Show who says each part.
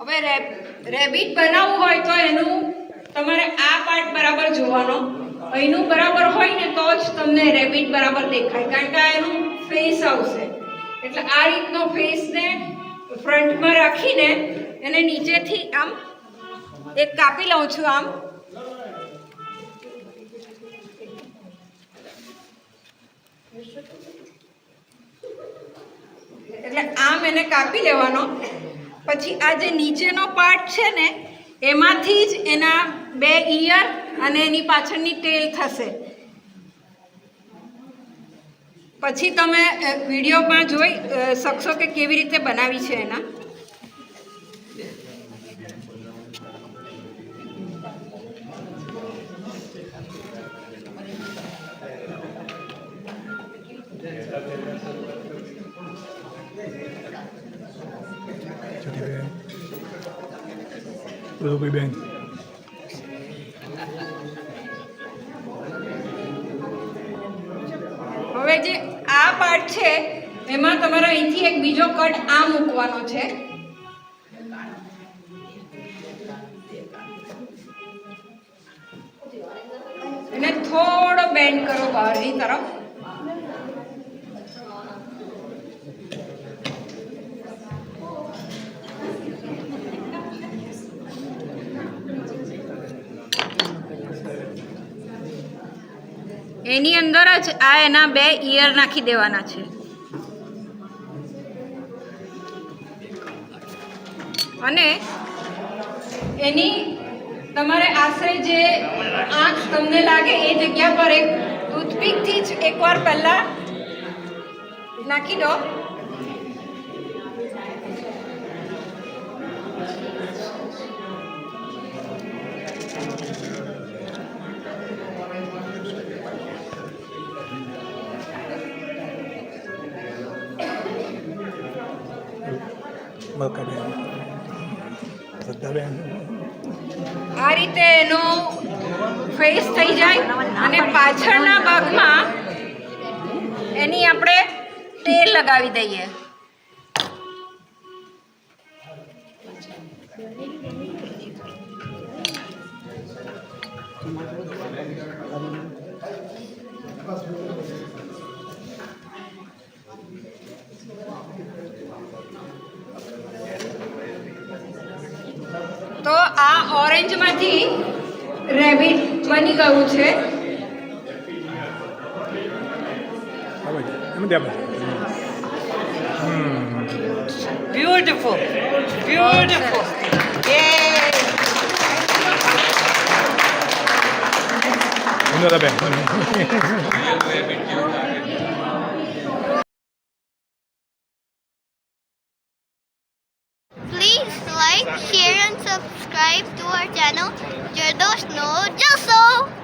Speaker 1: હવે રેબિટ બનાવવું હોય તો એનું તમારે આ પાર્ટ બરાબર જોવાનો. અહીંનું બરાબર હોય ને તો જ તમને રેબિટ બરાબર દેખાય. કારણ કે એનું ફેસ આવશે. એટલે આ રીતનો ફેસને ફ્રન્ટમાં રાખીને એને નીચેથી આમ એક કાપી લઉં છું આમ. એટલે આમ એને કાપી લેવાનો. પછી આ જે નીચેનો પાર્ટ છે ને, એમાંથી જ એના બે ઇયર અને એની પાછળની ટેલ થશે. પછી તમે વિડીયોમાં જોઈ શકશો કે કેવી રીતે બનાવી છે એના.
Speaker 2: રૂબીબેન
Speaker 1: હવે જે આ પાર્ટ છે, એમાં તમારે અહીંથી એક બીજો કટ આ મૂકવાનો છે. એને થોડો બેન્ડ કરો બહારની તરફ. એની અંદર જ આ એના બે ઈયર નાખી દેવાના છે. અને એની તમારે આશરે જે આંખ તમને લાગે એ જગ્યા પર એક ટૂથપીકથી જ એકવાર પહેલાં નાખી દો. આ રીતે એનો ફેસ થઈ જાય અને પાછળના ભાગમાં એની આપણે તેલ લગાવી દઈએ. તો આ ઓરેન્જમાંથી રેબિટ બની ગયું છે.
Speaker 2: આવે છે એમ ત્યાં
Speaker 3: share and subscribe to our channel Jardos No Joso.